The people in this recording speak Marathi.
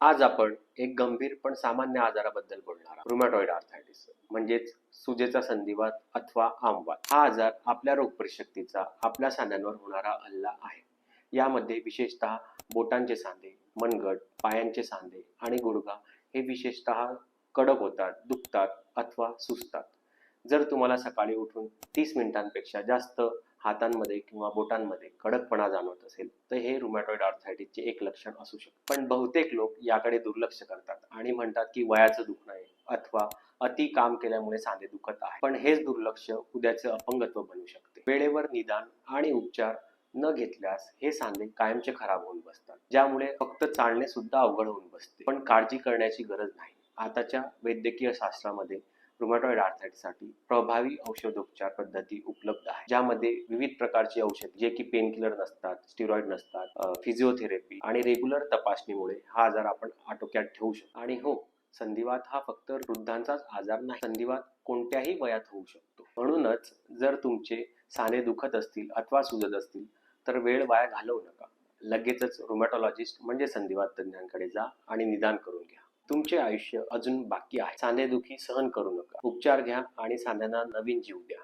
आज आपण एक गंभीर पण सामान्य आजाराबद्दल बोलणार आहोत. रुमॅटॉइड आर्थायटिस म्हणजेच सुजेचा संधिवात अथवा आमवात. हा आजार आपल्या रोगप्रतिशक्तीचा आपल्या सांध्यांवर होणारा हल्ला आहे. यामध्ये विशेषतः बोटांचे सांधे मनगट पायांचे सांधे आणि गुडघा हे विशेषतः कडक होतात दुखतात अथवा सुजतात. जर तुम्हाला सकाळी उठून तीस मिनिटांपेक्षा जास्त हातांमध्ये किंवा बोटांमध्ये कडकपणा जाणवत असेल तर हे रुमॅटॉइड आर्थायटिसचे एक लक्षण असू शकते. पण बहुतेक लोक याकडे दुर्लक्ष करतात आणि म्हणतात की वयाचं दुखणं आहे अथवा अति काम केल्यामुळे सांधे दुखत आहे. पण हेच दुर्लक्ष उद्याचे अपंगत्व बनू शकते. वेळेवर निदान आणि उपचार न घेतल्यास हे सांधे कायमचे खराब होऊन बसतात. ज्यामुळे फक्त चालणे सुद्धा अवघड होऊन बसते. पण काळजी करण्याची गरज नाही. आताच्या वैद्यकीय शास्त्रामध्ये रुमॅटॉइड आर्थरायटिससाठी प्रभावी औषधोपचार पद्धती उपलब्ध आहे ज्यामध्ये विविध प्रकारची औषध जे की पेनकिलर नसतात स्टिरॉइड नसतात फिजिओथेरपी आणि रेग्युलर तपासणीमुळे हा आजार आपण आटोक्यात ठेवू शकतो. आणि हो संधिवात हा फक्त वृद्धांचाच आजार नाही संधिवात कोणत्याही वयात होऊ शकतो. म्हणूनच जर तुमचे साने दुखत असतील अथवा सुजत असतील तर वेळ वाया घालवू नका. लगेचच रुमॅटॉलॉजिस्ट म्हणजे संधिवात तज्ञांकडे जा आणि निदान करून घ्या. तुमचे आयुष्य अजून बाकी आहे. सांधेदुखी सहन करू नका. उपचार घ्या आणि सांध्यांना नवीन जीव द्या.